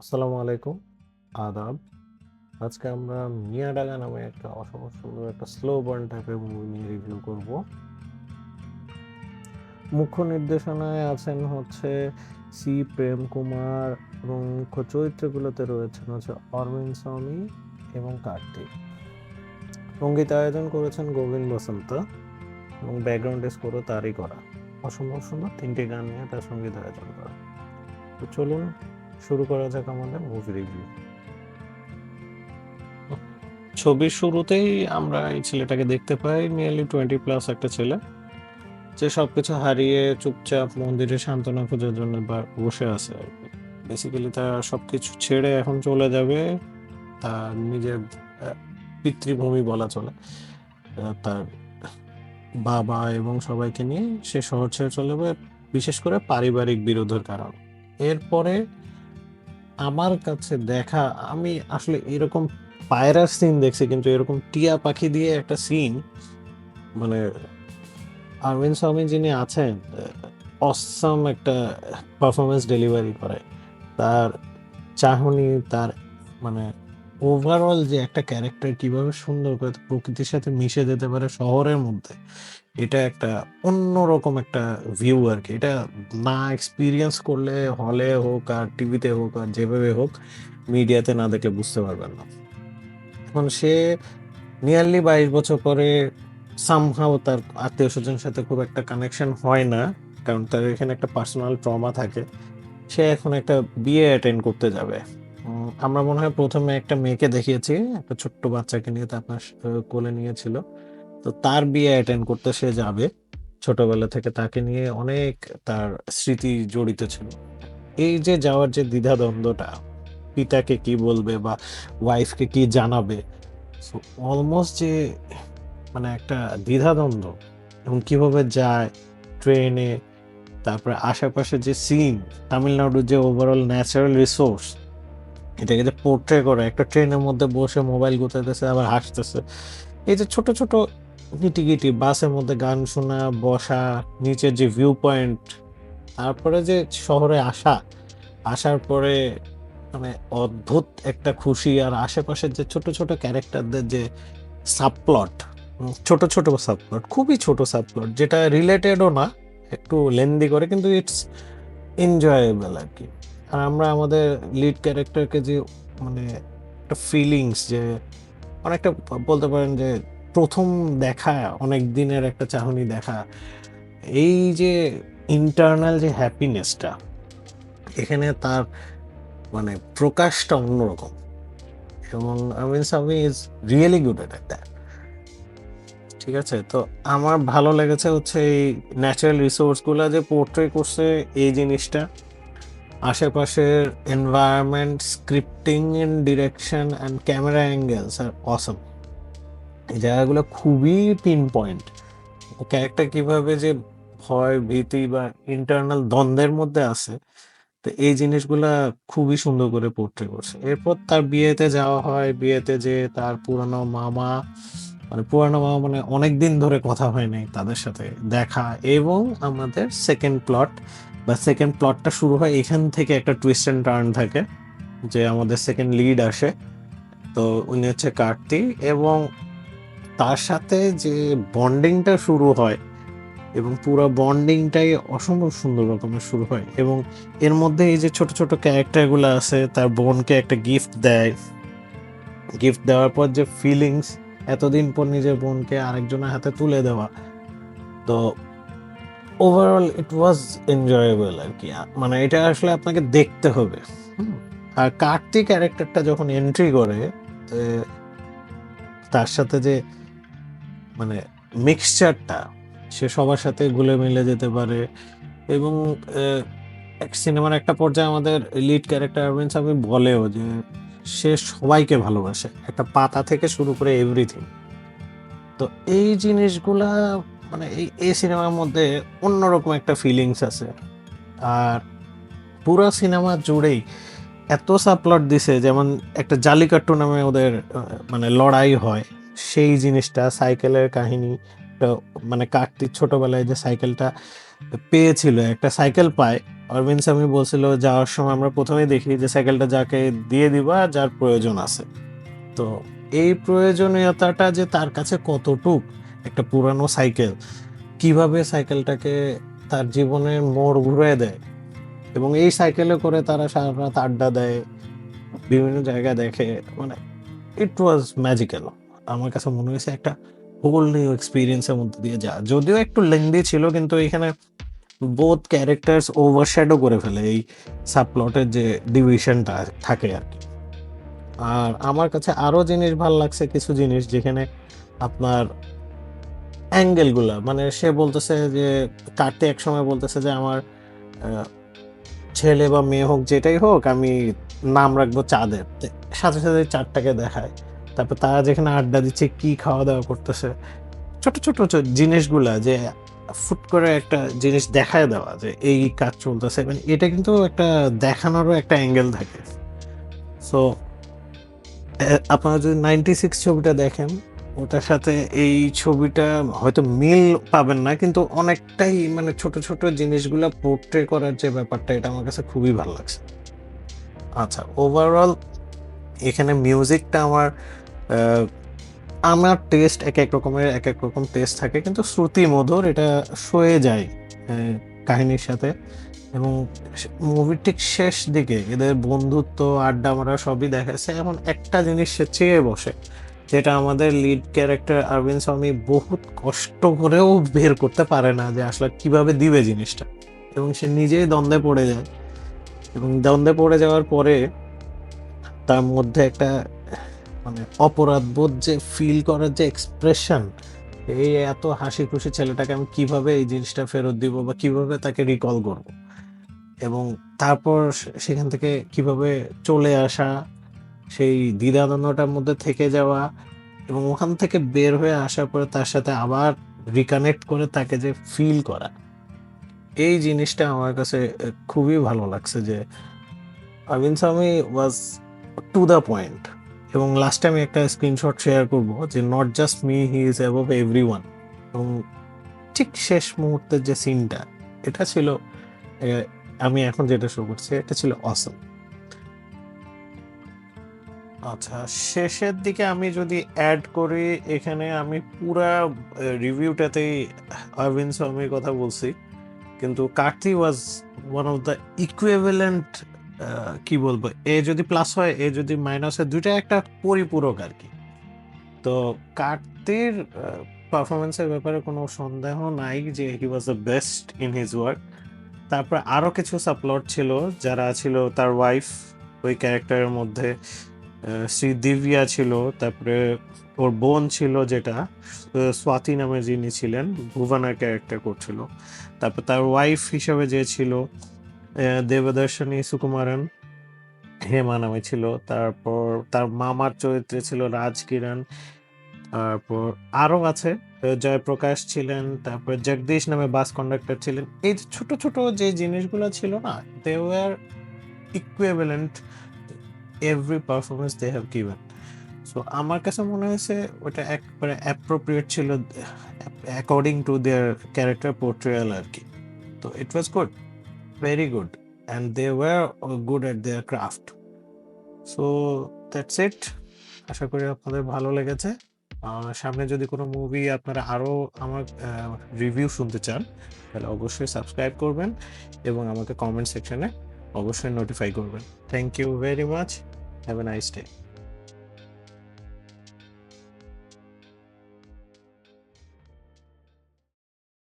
আসসালামু আলাইকুম। আদাব। আজকে আমরা মিয়াডাঙ্গা নামে একটা অসম্ভব সুন্দর একটা স্লো বার্ন টাইপের মুভি নিয়ে রিভিউ করব। মুখ্য নির্দেশনায় আছেন হচ্ছে সি প্রেম কুমার এবং মুখ্য চরিত্রগুলোতে রয়েছেন হচ্ছে অরবিন্দ স্বামী এবং কার্তিক। সংগীত আয়োজন করেছেন গোবিন্দ বসন্ত এবং ব্যাকগ্রাউন্ড স্কোরও তারই করা অসম্ভব সুন্দর তিনটি গান নিয়ে তার সংগীত আয়োজন করা। তো চলুন শুরু করা যাক আমাদের মুভি রিভিউ ছবির শুরুতেই আমরা এই ছেলেটাকে দেখতে পাই নিয়ারলি টোয়েন্টি প্লাস একটা ছেলে। যে সবকিছু হারিয়ে চুপচাপ মন্দিরে সান্ত্বনা খোঁজার জন্য বসে আছে আর কি। বেসিক্যালি তার সবকিছু ছেড়ে এখন চলে যাবে। তার নিজের পিতৃভূমি বলা চলে। তার বাবা এবং সবাইকে নিয়ে সে শহর ছেড়ে চলে যাবে বিশেষ করে পারিবারিক বিরোধের কারণ। এরপরে আমার কাছে দেখা, আমি আসলে এরকম পায়রার সিন দেখছি, কিন্তু এরকম টিয়া পাখি দিয়ে একটা সিন মানে আরবিন স্বামী যিনি আছেন অসম একটা পারফরমেন্স ডেলিভারি করে। তার চাহনি, তার মানে ওভারঅল যে একটা ক্যারেক্টার কীভাবে সুন্দর করে প্রকৃতির সাথে মিশে যেতে পারে শহরের মধ্যে, এটা একটা অন্যরকম একটা ভিউ আর কি এটা না এক্সপিরিয়েন্স করলে হলে হোক আর টিভিতে হোক আর যেভাবে হোক মিডিয়াতে না দেখলে বুঝতে পারবেন না। এখন সে নিয়ারলি বাইশ বছর পরে সামহাও তার আত্মীয় স্বজনের সাথে খুব একটা কানেকশন হয় না, কারণ তার এখানে একটা পার্সোনাল ট্রমা থাকে। সে এখন একটা বিয়ে অ্যাটেন্ড করতে যাবে। আমরা মনে হয় প্রথমে একটা মেয়েকে দেখিয়েছি, একটা ছোট্ট বাচ্চাকে নিয়ে আপনার কোলে নিয়েছিল। তো তার বিয়ে অ্যাটেন্ড করতে সে যাবে। ছোটবেলা থেকে তাকে নিয়ে অনেক তার স্মৃতি জড়িত ছিল। এই যে যাওয়ার যে দ্বিধাদ্বন্দ্বটা, পিতাকে কি বলবে বা ওয়াইফকে কি জানাবে অলমোস্ট যে মানে একটা দ্বিধাদ্বন্দ্ব এবং কীভাবে যায় ট্রেনে তারপরে আশেপাশে যে সিন তামিলনাড়ুর যে ওভারঅল ন্যাচারাল রিসোর্স এটাকে যে পোর্ট্রে করে, একটা ট্রেনের মধ্যে বসে মোবাইল গুতাইতেছে আবার হাসতেছে। এই যে ছোট ছোট গিটি বাসের মধ্যে গান শোনা, বসা, নিচের যে ভিউ পয়েন্ট তারপরে যে শহরে আসা, আসার পরে মানে অদ্ভুত একটা খুশি, আর আশেপাশের যে ছোট ছোট ক্যারেক্টারদের যে সাবপ্লট ছোট ছোট সাবপ্লট খুবই ছোট সাবপ্লট যেটা রিলেটেডও না, একটু লেন্দি করে, কিন্তু ইটস এনজয়েবল আর কি। আর আমরা আমাদের লিড ক্যারেক্টারকে যে মানে একটা ফিলিংস যে, অনেকটা বলতে পারেন যে প্রথম দেখা, অনেক দিনের একটা চাহনি দেখা, এই যে ইন্টারনাল যে হ্যাপিনেসটা এখানে তার মানে প্রকাশটা অন্যরকম। এবং Amin Sami is really good at that ঠিক আছে? তো আমার ভালো লেগেছে হচ্ছে এই ন্যাচারাল রিসোর্সগুলো যে পোর্ট্রে করছে এই জিনিসটা। আশেপাশের environment scripting and direction and camera angles আর অসম এই জায়গাগুলো খুবই পিন পয়েন্ট ক্যারেক্টার কীভাবে যে ভয়, ভীতি বা ইন্টারনাল দ্বন্দ্বের মধ্যে আছে, তো এই জিনিসগুলা খুবই সুন্দর করে পোর্ট্রে করছে। এরপর তার বিয়েতে যাওয়া হয়, বিয়েতে যে তার পুরানো মামা মানে পুরানো মামা মানে অনেক দিন ধরে কথা হয় নাই তাদের সাথে দেখা এবং আমাদের সেকেন্ড প্লট বা সেকেন্ড প্লটটা শুরু হয় এখান থেকে একটা টুইস্ট অ্যান্ড টার্ন থাকে, যে আমাদের সেকেন্ড লিড আসে। তো উনি হচ্ছে কার্তি এবং তার সাথে যে বন্ডিংটা শুরু হয় এবং পুরো বন্ডিংটাই অসম্ভব সুন্দর রকমের শুরু হয় এবং এর মধ্যে এই যে ছোট ছোট ক্যারেক্টারগুলো আছে, তার বোনকে একটা গিফট দেয়। গিফট দেওয়ার পর যে ফিলিংস এতদিন পর নিজের বোনকে আরেকজনের হাতে তুলে দেওয়া। তো ওভারঅল ইট ওয়াজ এনজয়েবল আর কি। মানে এটা আসলে আপনাকে দেখতে হবে। আর কার্তিক ক্যারেক্টারটা যখন এন্ট্রি করে তার সাথে যে মানে মিক্সচারটা সে সবার সাথে গুলে মিলে যেতে পারে এবং এক সিনেমার একটা পর্যায়ে আমাদের লিড ক্যারেক্টার অরবিন্দ স্বামী বলেও যে, সে সবাইকে ভালোবাসে। একটা পাতা থেকে শুরু করে এভরিথিং তো এই জিনিসগুলা মানে এই এই সিনেমার মধ্যে অন্যরকম একটা ফিলিংস আছে। আর পুরো সিনেমা জুড়েই এত সাপ্লট দিছে, যেমন একটা জালিকাট্টু নামে ওদের মানে লড়াই হয়, সেই জিনিসটা, সাইকেলের কাহিনী মানে কার্তিক ছোটবেলায় যে সাইকেলটা পেয়েছিল, একটা সাইকেল পায়, অরবিন্দ স্বামী বলছিল, যাওয়ার সময় আমরা প্রথমেই দেখি যে সাইকেলটা যাকে দিয়ে দিবা যার প্রয়োজন আছে। তো এই প্রয়োজনীয়তাটা যে তার কাছে কতটুক একটা পুরানো সাইকেল। কীভাবে সাইকেলটাকে তার জীবনের মোড় ঘুরে দেয় এবং এই সাইকেলে করে তারা সারা রাত আড্ডা দেয়, বিভিন্ন জায়গায় দেখে মানে ইট ওয়াজ ম্যাজিক্যাল আমার কাছে মনে হয়েছে একটা হোল নিউ এক্সপিরিয়েন্সের মধ্যে দিয়ে যা যদিও একটু লেন্দি ছিল, কিন্তু এখানে বোথ ক্যারেক্টার্স ওভারশ্যাডো করে ফেলে এই সাবপ্লটের যে ডিভিশনটা থাকে আর কি। আর আমার কাছে আরও জিনিস ভালো লাগছে, কিছু জিনিস যেখানে আপনার অ্যাঙ্গেলগুলা মানে সে বলতেছে যে কাটতে এক সময় বলতেছে যে, আমার ছেলে বা মেয়ে হোক, যেটাই হোক, আমি নাম রাখব চাঁদের। সাথে সাথে চাঁদটাকে দেখায়। তারপর তারা যেখানে আড্ডা দিচ্ছে, কি খাওয়া দাওয়া করতেছে, ছোট ছোট ছোট জিনিসগুলা যে ফুট করে একটা জিনিস দেখায় দেওয়া যে, এই কাজ চলতেছে। মানে এটা কিন্তু একটা দেখানোরও একটা অ্যাঙ্গেল থাকে। সো আপনারা যদি নাইনটি সিক্স ছবিটা দেখেন ওটার সাথে এই ছবিটা হয়তো মিল পাবেন না, কিন্তু অনেকটাই মানে ছোট ছোট জিনিসগুলো পোর্ট্রে করার যে ব্যাপারটা, এটা আমার কাছে খুবই ভালো লাগছে। আচ্ছা ওভারঅল এখানে মিউজিকটা আমার আমার টেস্ট এক এক রকমের, এক এক রকম টেস্ট থাকে, কিন্তু শ্রুতি মধুর, এটা সয়ে যায় কাহিনীর সাথে। এবং মুভির ঠিক শেষ দিকে এদের বন্ধুত্ব, আড্ডা মারা সবই দেখাচ্ছে, এমন একটা জিনিস সে চেয়ে বসে। যেটা আমাদের লিড ক্যারেক্টার অরবিন্দ স্বামী বহুত কষ্ট করেও বের করতে পারে না যে আসলে কীভাবে দিবে জিনিসটা। এবং সে নিজেই দ্বন্দ্বে পড়ে যায়। এবং দ্বন্দ্বে পড়ে যাওয়ার পরে তার মধ্যে একটা মানে অপরাধবোধ যে ফিল করার যে এক্সপ্রেশন এই এত হাসি খুশি ছেলেটাকে আমি কীভাবে এই জিনিসটা ফেরত দিব বা কীভাবে তাকে রিকল করব? এবং তারপর সেখান থেকে কীভাবে চলে আসা সেই দ্বিধাদ্বন্দ্বটার মধ্যে থেকে যাওয়া এবং ওখান থেকে বের হয়ে আসার পরে তার সাথে আবার রিকানেক্ট করে তাকে যে ফিল করা। এই জিনিসটা আমার কাছে খুবই ভালো লাগছে যে অরবিন্দ স্বামী ওয়াজ টু দ্য পয়েন্ট এবং লাস্টে আমি একটা স্ক্রিনশট শেয়ার করব যে not just me he is above everyone এবং ঠিক শেষ মুহূর্তের যে সিনটা এটা ছিল আমি এখন যেটা শো করছি, এটা ছিল অসম আচ্ছা শেষের দিকে আমি যদি অ্যাড করি, এখানে আমি পুরা রিভিউটাতেই অরবিন্দ স্বামীর কথা বলছি। কিন্তু Karthi was one of the equivalent কি বলব এ যদি প্লাস হয় এ যদি মাইনাস হয় দুইটা একটা পরিপূরক আর কি। তো কার্তির পারফরমেন্সের ব্যাপারে কোনো সন্দেহ নাই যে he was the best in his work তারপর আরও কিছু সাপ্লট ছিল, যারা ছিল তার ওয়াইফ ওই ক্যারেক্টারের মধ্যে। শ্রী দিব্যা ছিল, তারপরে ওর বোন ছিল যেটা স্বাতি নামে যিনি ছিলেন ভুবনার ক্যারেক্টার করছিল। তারপর তার ওয়াইফ হিসাবে যে ছিল দেবদর্শনী সুকুমারন, হেমা নামে ছিল। তারপর তার মামার চরিত্রে ছিল রাজ কিরণ। তারপর আরও আছে জয়প্রকাশ ছিলেন, তারপর জগদীশ নামে বাস কন্ডাক্টর ছিলেন। এই ছোট ছোট যে জিনিসগুলো ছিল না they were equivalent every performance they have given so আমার কাছে মনে হয়েছে ওটা একবারে অ্যাপ্রোপ্রিয়েট ছিল according to their character portrayal আর কি। তো it was good very good and they were good at their craft so that's it আশা করি আপনাদের ভালো লেগেছে। সামনে যদি কোনো মুভি আপনারা আরও আমার রিভিউ শুনতে চান, তাহলে অবশ্যই সাবস্ক্রাইব করবেন এবং আমাকে কমেন্ট সেকশনে অবশ্যই নোটিফাই করবেন। Thank you very much have a nice day